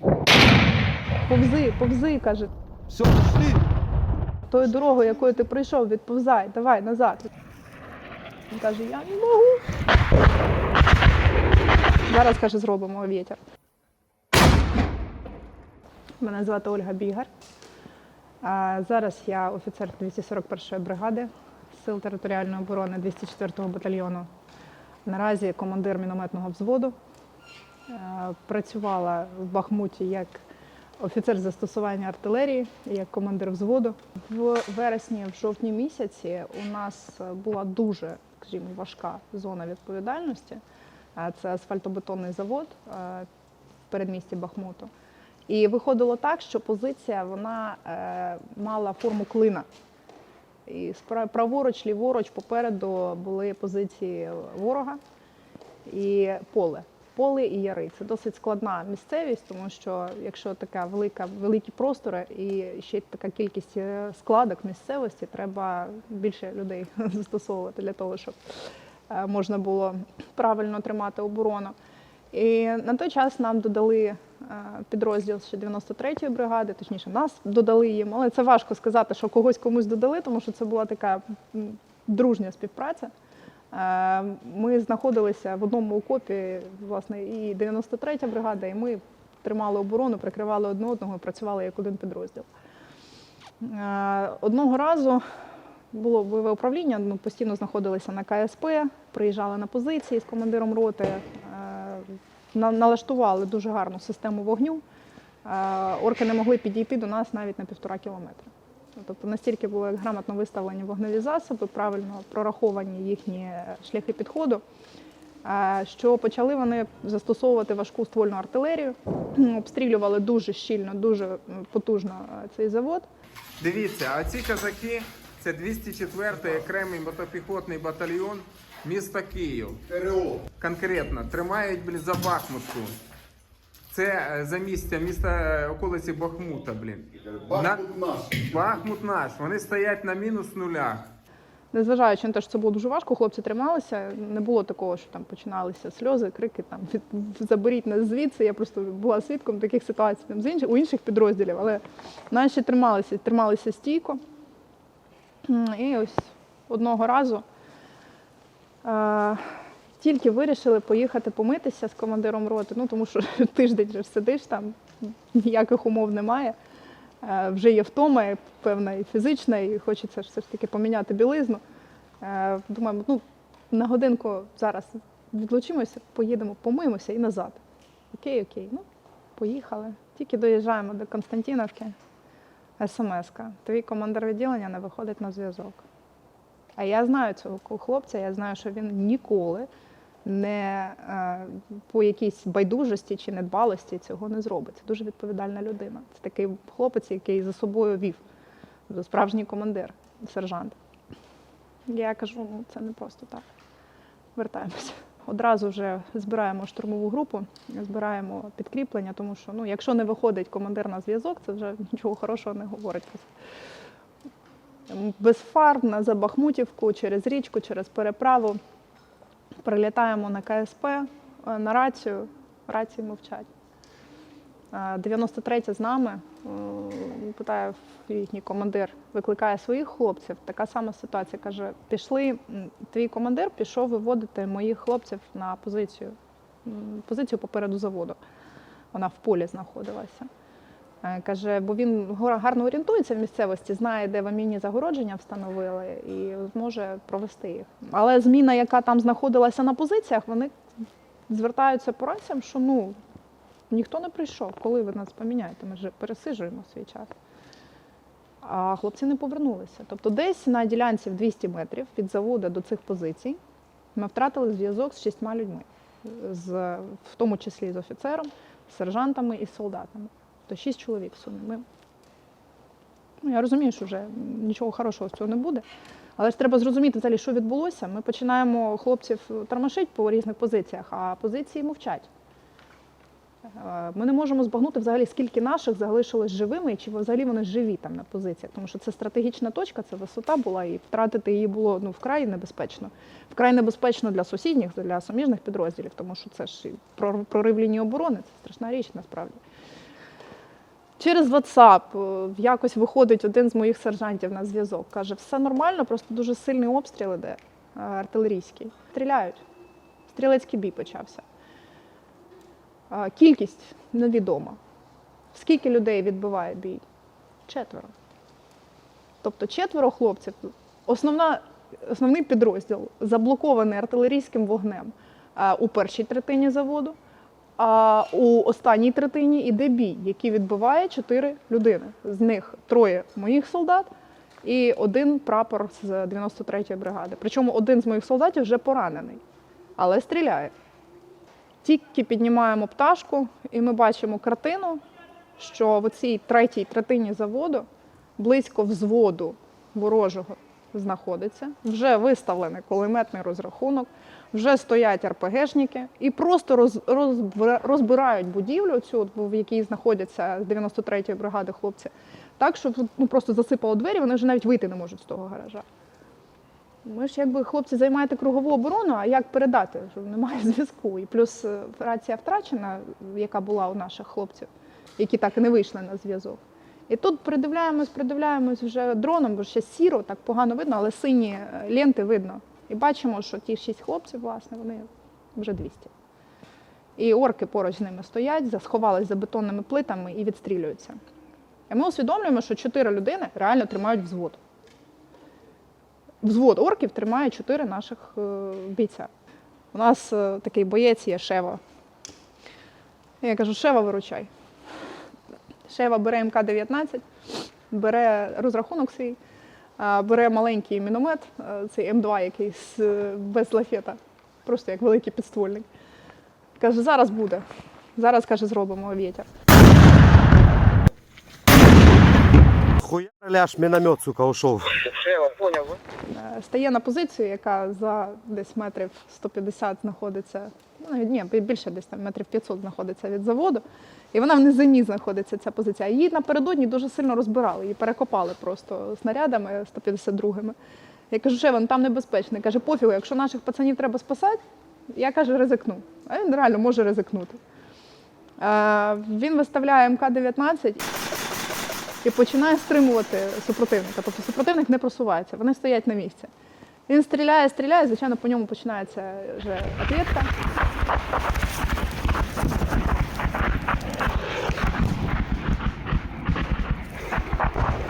Повзи, повзи, каже. Все, пошли. Тою дорогою, якою ти прийшов, відповзай, давай назад. Він каже, я не можу. Зараз каже, зробимо вітер. Мене звати Ольга Бігар. А Зараз я офіцер 241-ї бригади Сил територіальної оборони 204-го батальйону. Наразі командир мінометного взводу. Е, Працювала в Бахмуті як офіцер застосування артилерії, як командир взводу. В вересні, в жовтні місяці у нас була дуже, скажімо, важка зона відповідальності. Е, Це асфальтобетонний завод е, в передмісті Бахмуту. І виходило так, що позиція вона мала форму клина. І праворуч, ліворуч, попереду були позиції ворога і поле. Поле і яри. Це досить складна місцевість, тому що якщо така велика, великі простори і ще така кількість е, складок місцевості, треба більше людей застосовувати для того, щоб е, можна було правильно тримати оборону. І на той час нам додали е, підрозділ ще 93-ї бригади, точніше, нас додали їм, але це важко сказати, що когось комусь додали, тому що це була така дружня співпраця. Е, Ми знаходилися в одному окопі, власне, і 93-я бригада, і ми тримали оборону, прикривали одне одного і працювали як один підрозділ. Е, Одного разу було бойове управління, ми постійно знаходилися на КСП, приїжджали на позиції з командиром роти, е, налаштували дуже гарну систему вогню. Орки не могли підійти до нас навіть на півтора кілометра. Тобто настільки були грамотно виставлені вогневі засоби, правильно прораховані їхні е, шляхи підходу, е, що почали вони застосовувати важку ствольну артилерію, обстрілювали дуже щільно, дуже потужно е, цей завод. Дивіться, а ці казаки це 204-й окремий мотопіхотний батальйон міста Київ. ТРО. Конкретно тримають за Бахмутку. Це е, за місця міста околиці Бахмута, блін. Бахмут наш. Бахмут наш. Вони стоять на мінус нулях. Незважаючи на те, що це було дуже важко, хлопці трималися. Не було такого, що там починалися сльози, крики там від заберіть нас звідси. Я просто була свідком таких ситуацій там з інших у інших підрозділів, але наші трималися, трималися стійко. І ось одного разу е, тільки вирішили поїхати помитися з командиром роти, ну тому що тиждень же ж сидиш там, ніяких умов немає. Е, Вже є втома, певна і фізична, і хочеться все ж таки поміняти білизну. Е, Думаємо, ну на годинку зараз відлучимося, поїдемо, помиємося і назад. Окей, окей. Ну, поїхали. Тільки доїжджаємо до Константіновки. СМС-ка. Твій командир відділення не виходить на зв'язок. А я знаю цього хлопця, я знаю, що він ніколи не е, по якійсь байдужості чи недбалості цього не зробить. Це дуже відповідальна людина. Це такий хлопець, який за собою вів. Справжній командир, сержант. Я кажу, ну це не просто так. Вертаємося. Одразу вже збираємо штурмову групу, збираємо підкріплення, тому що ну, якщо не виходить командир на зв'язок, це вже нічого хорошого не говорить. Без фар на Забахмутівку, через річку, через переправу. Прилітаємо на КСП, е, на рацію, рації мовчать. Е, 93 з нами, е, питає їхній командир, викликає своїх хлопців. Така сама ситуація. Каже, пішли, твій командир пішов виводити моїх хлопців на позицію, позицію попереду заводу. Вона в полі знаходилася. Е, Каже, бо він гарно орієнтується в місцевості, знає, де в міні загородження встановили, і зможе провести їх. Але зміна, яка там знаходилася на позиціях, вони звертаються по раціям, що ну ніхто не прийшов. Коли ви нас поміняєте? Ми ж пересиджуємо свій час. А хлопці не повернулися. Тобто, десь на ділянці в 200 метрів від заводу до цих позицій ми втратили зв'язок з шістьма людьми, з, в тому числі з офіцером, з сержантами і солдатами. То шість чоловік в сумі. Ми... Ну, я розумію, що вже нічого хорошого з цього не буде. Але ж треба зрозуміти взагалі, що відбулося. Ми починаємо хлопців тормошити по різних позиціях, а позиції мовчать. Е, Ми не можемо збагнути взагалі, скільки наших залишилось живими, і чи взагалі вони живі там на позиціях. Тому що це стратегічна точка, це висота була, і втратити її було ну, вкрай небезпечно. Вкрай небезпечно для сусідніх, для суміжних підрозділів, тому що це ж прорив лінії оборони, це страшна річ насправді. Через WhatsApp е, якось виходить один з моїх сержантів на зв'язок. Каже, все нормально, просто дуже сильний обстріл іде е, артилерійський. Стріляють. Стрілецький бій почався. Е, Кількість невідома. Скільки людей відбиває бій? Четверо. Тобто четверо хлопців. Основна, основний підрозділ заблокований артилерійським вогнем у першій третині заводу. А у останній третині іде бій, який відбиває чотири людини. З них троє моїх солдат і один прапор з 93-ї бригади. Причому один з моїх солдатів вже поранений, але стріляє. Тільки піднімаємо пташку, і ми бачимо картину, що в цій третій третині заводу близько взводу ворожого знаходиться. Вже виставлений кулеметний розрахунок, вже стоять РПГшники і просто роз, розбира- розбирають будівлю, цю, в якій знаходяться з 93-ї бригади хлопці, так, що ну, просто засипало двері, вони вже навіть вийти не можуть з того гаража. Ми ж якби хлопці займаєте кругову оборону, а як передати, що немає зв'язку. І плюс е, рація втрачена, яка була у наших хлопців, які так і не вийшли на зв'язок. І тут придивляємось, придивляємось вже дроном, бо ще сіро, так погано видно, але сині е, ленти видно. І бачимо, що ті шість хлопців, власне, вони вже 200. І орки поруч з ними стоять, сховались за бетонними плитами і відстрілюються. І ми усвідомлюємо, що чотири людини реально тримають взвод. Взвод орків тримає чотири наших е, бійця. У нас е, такий боєць є Шева. Я кажу, Шева, виручай. Шева бере МК-19, бере розрахунок свій, бере маленький міномет, цей М2 якийсь без лафета, просто як великий підствольник. Каже, зараз буде. Зараз, каже, зробимо вітер. Хуя ляж миномет, сука, ушел. Е, Стає на позицію, яка за десь метрів 150 знаходиться, навіть ні, більше десь там метрів 500 знаходиться від заводу. І вона в низині знаходиться ця позиція. Її напередодні дуже сильно розбирали, її перекопали просто снарядами 152-ми. Я кажу, Шеван, там небезпечно. Каже, пофігу, якщо наших пацанів треба спасати, я каже, ризикну. А він реально може ризикнути. Е, Він виставляє МК-19 і починає стримувати супротивника. Тобто супротивник не просувається, вони стоять на місці. Він стріляє, стріляє, звичайно, по ньому починається вже ответка.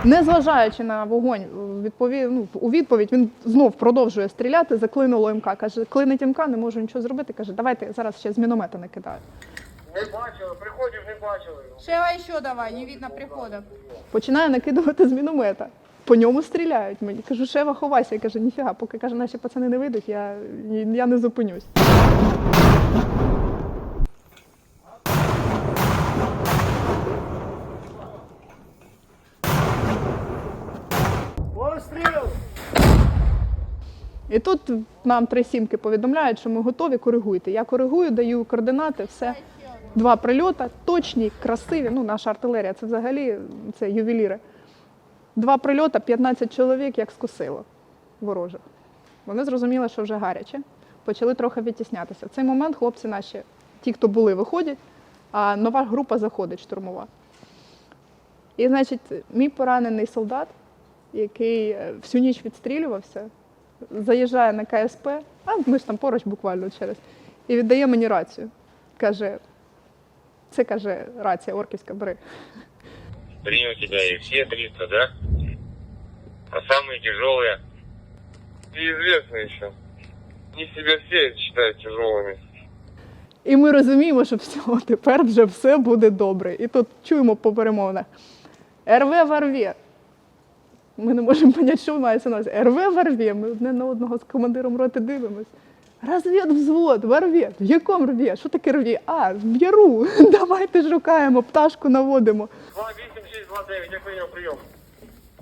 Незважаючи на вогонь, відпові... ну, у відповідь він знов продовжує стріляти, заклинуло МК. Каже, клинить МК, не можу нічого зробити. Каже, давайте зараз ще з міномета накидаю. Не бачили, приходів не бачили. Шева еще давай, не видно приходов. Починає накидувати з міномета. По ньому стріляють мені. Кажу, Шева, ховайся. Я кажу, ніфіга, поки каже, наші пацани не вийдуть, я, я не зупинюсь. І тут нам три сімки повідомляють, що ми готові, коригуйте. Я коригую, даю координати, все. Два прильоти, точні, красиві. Ну, наша артилерія, це взагалі це ювеліри. Два прильоти, 15 чоловік, як скосило ворожих. Вони зрозуміли, що вже гаряче, почали трохи відтіснятися. В цей момент хлопці наші, ті, хто були, виходять, а нова група заходить штурмова. І, значить, мій поранений солдат, який е, всю ніч відстрілювався, заїжджає на КСП, а ми ж там поруч буквально через, і віддає мені рацію. Каже, це каже рація орківська, бери. Принял тебя и все 300, да? А самые тяжелые? Неизвестно еще. Не себя все считают тяжелыми. І ми розуміємо, що все, тепер вже все буде добре. І тут чуємо по перемовинах. РВ в РВ. Ми не можемо поняти, що мається на увазі. РВ в РВ. Ми одне на одного з командиром роти дивимось. Розвід взвод, в РВ. В якому РВ? Що таке РВ? А, в Яру. Давайте шукаємо, пташку наводимо. 28629, я принял прием.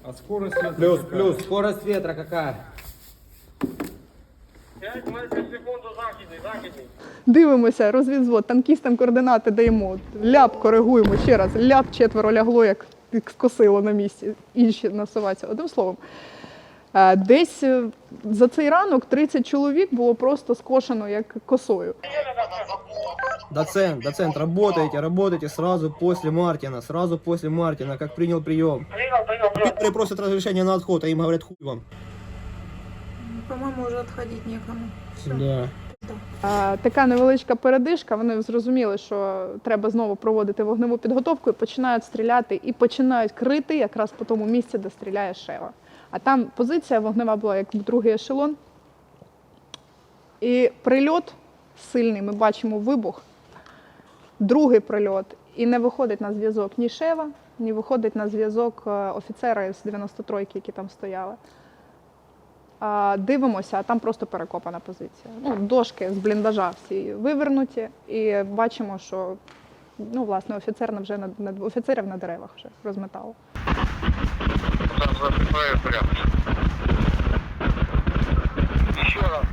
А скорость ветра Плюс, какая? плюс. Скорость ветра какая? 5 метров в секунду західний, західний. Дивимося, розвідзвод, танкістам координати даємо. Ляп коригуємо ще раз. Ляп четверо лягло, як скосило на місці. Інші насуваються. Одним словом, Е, Десь е, за цей ранок 30 чоловік було просто скошено як косою. Доцент, доцент, работайте, работайте сразу после Мартина, сразу после Мартина, как принял прием. Некоторые просят разрешения на отход, а им говорят хуй вам. По-моему, уже отходить некому. Все. Да. Така невеличка передишка. Вони зрозуміли, що треба знову проводити вогневу підготовку і починають стріляти і починають крити якраз по тому місці, де стріляє Шева. А там позиція вогнева була як другий ешелон. І прильот сильний, ми бачимо вибух, другий прильот, і не виходить на зв'язок ні Шева, ні виходить на зв'язок е, офіцера з 93-ки, які там стояли. А, дивимося, а там просто перекопана позиція. Ну, дошки з бліндажа всі вивернуті, і бачимо, що ну, власне, офіцер на- вже на, на офіцерів на деревах вже розметало. Там засыпаю прям. Еще раз.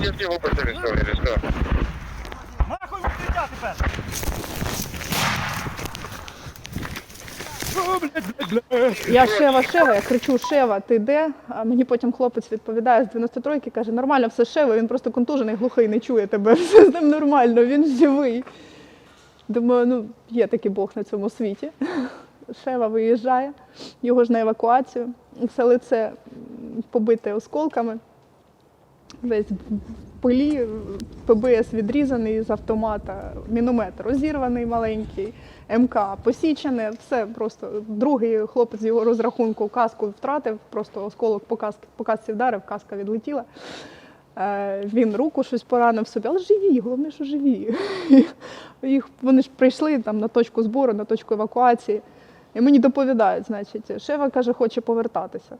Если его потеряли, или что? Я Шева, Шева, я кричу Шева, ти де? А мені потім хлопець відповідає з 93-ки, каже, нормально, все Шева, він просто контужений, глухий, не чує тебе, все з ним нормально, він живий. Думаю, ну, є такий Бог на цьому світі. Шева виїжджає, його ж на евакуацію. Все лице побите осколками, весь пилі, ПБС відрізаний з автомата, міномет розірваний маленький, МК посічене, все просто. Другий хлопець його розрахунку каску втратив, просто осколок по, каск, по касці вдарив, каска відлетіла. Е, Він руку щось поранив собі, але живі, головне, що живі. Їх, вони ж прийшли там на точку збору, на точку евакуації. І мені доповідають, значить, Шева каже, хоче повертатися.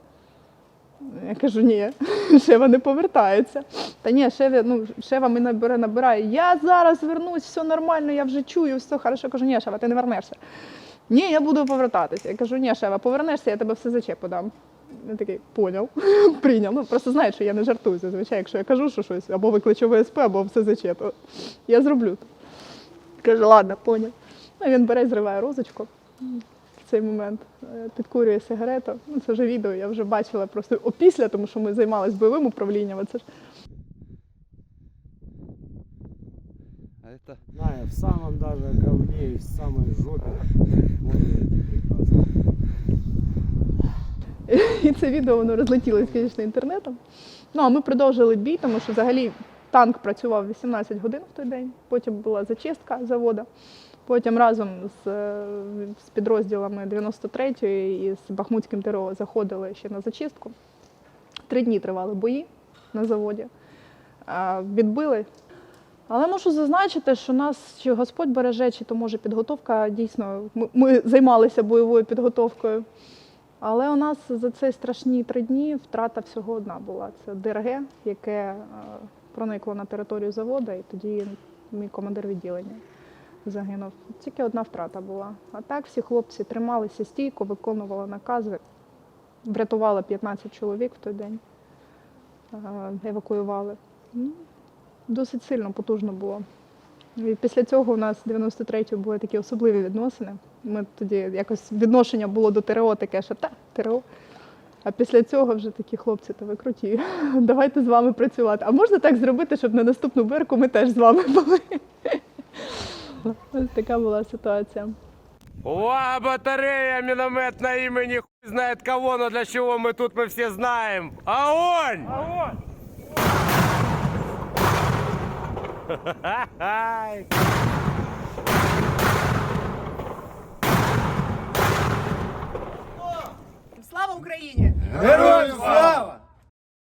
Я кажу, ні, Шева не повертається. Та ні, Шева, ну, Шева мене набере, набирає. Я зараз вернусь, все нормально, я вже чую, все хорошо. Я кажу, ні, Шева, ти не вернешся. Ні, я буду повертатися. Я кажу, ні, Шева, повернешся, я тебе все заче подам. Він такий, поняв, прийняв. Ну, просто знає, що я не жартую зазвичай, якщо я кажу, що щось, або викличу ВСП, або все заче, то я зроблю. Каже, ладно, поняв. Ну, він бере, зриває розочку цей момент, е, підкурює сигарету. Ну, це вже відео, я вже бачила просто опісля, тому що ми займалися бойовим управлінням. а Це ж Это... Знаю, в самом даже говне и в самой жопе. можно найти прекрасно. І це відео воно розлетілося, звісно, інтернетом. Ну а ми продовжили бій, тому що взагалі танк працював 18 годин в той день. Потім була зачистка заводу. Потім разом з, е, з підрозділами 93-ї і з Бахмутським ТРО заходили ще на зачистку. Три дні тривали бої на заводі. Відбили. Але можу зазначити, що нас чи Господь береже, чи то може підготовка дійсно. Ми, ми займалися бойовою підготовкою. Але у нас за ці страшні три дні втрата всього одна була. Це ДРГ, яке е, проникло на територію заводу, і тоді мій командир відділення загинув. Тільки одна втрата була. А так всі хлопці трималися стійко, виконували накази, врятували 15 чоловік в той день, е, евакуювали. Ну, Досить сильно, потужно було. І після цього у нас 93-ї були такі особливі відносини. Ми тоді якось відношення було до ТРО таке, що та, ТРО. А після цього вже такі хлопці, то ви круті. Давайте з вами працювати. А можна так зробити, щоб на наступну берку ми теж з вами були. Ось така була ситуація. Увага, батарея, миномет на имени хуй знает кого, но для чего мы тут, мы все знаем. Огонь! Огонь! Слава Україні! Героям слава!